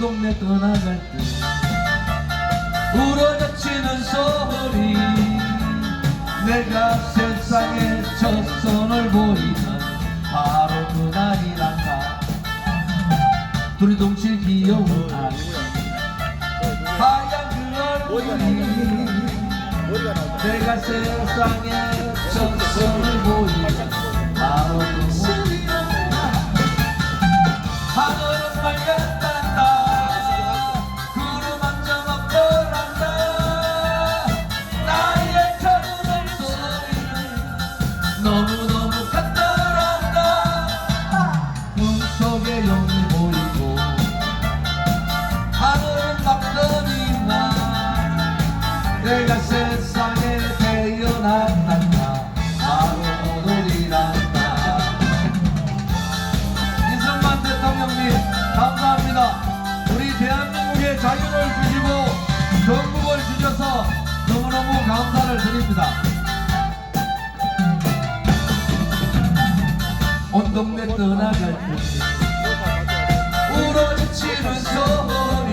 동네 떠나갈 때 우러젖히는 소리 내가 세상에 첫 손을 보이던 바로 그날이란다. 둘이 동시에 귀여운 아이 하얀 그 얼굴이. 내가 세상에 첫 손을 보이던 바로 그날이란다. 하늘은 맑았 너무너무 같더란다 꿈속에 용이 보이고 하늘은 막더니만 내가 세상에 태어났단다 바로 오늘이란다 이승만 대통령님 감사합니다. 우리 대한민국의 자유를 주시고 전국을 주셔서 너무너무 감사를 드립니다. 떠나갈 때 울어지치는 소리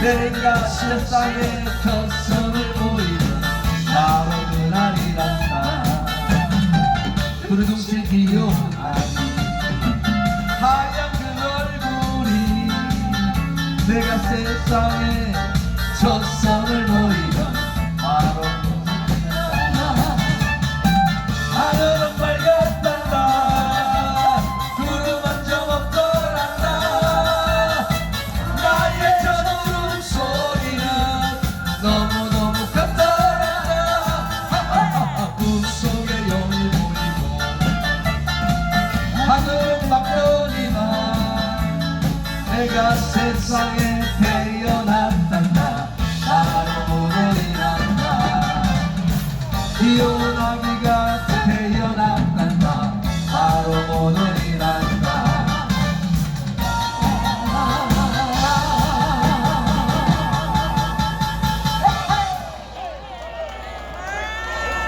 내가 세상에 첫 선을 보이는 바로 그날이란다. 두루둥실 귀여운 아이 하얀 그 얼굴이 내가 세상에 첫 선을 보이던 내가 세상에 태어났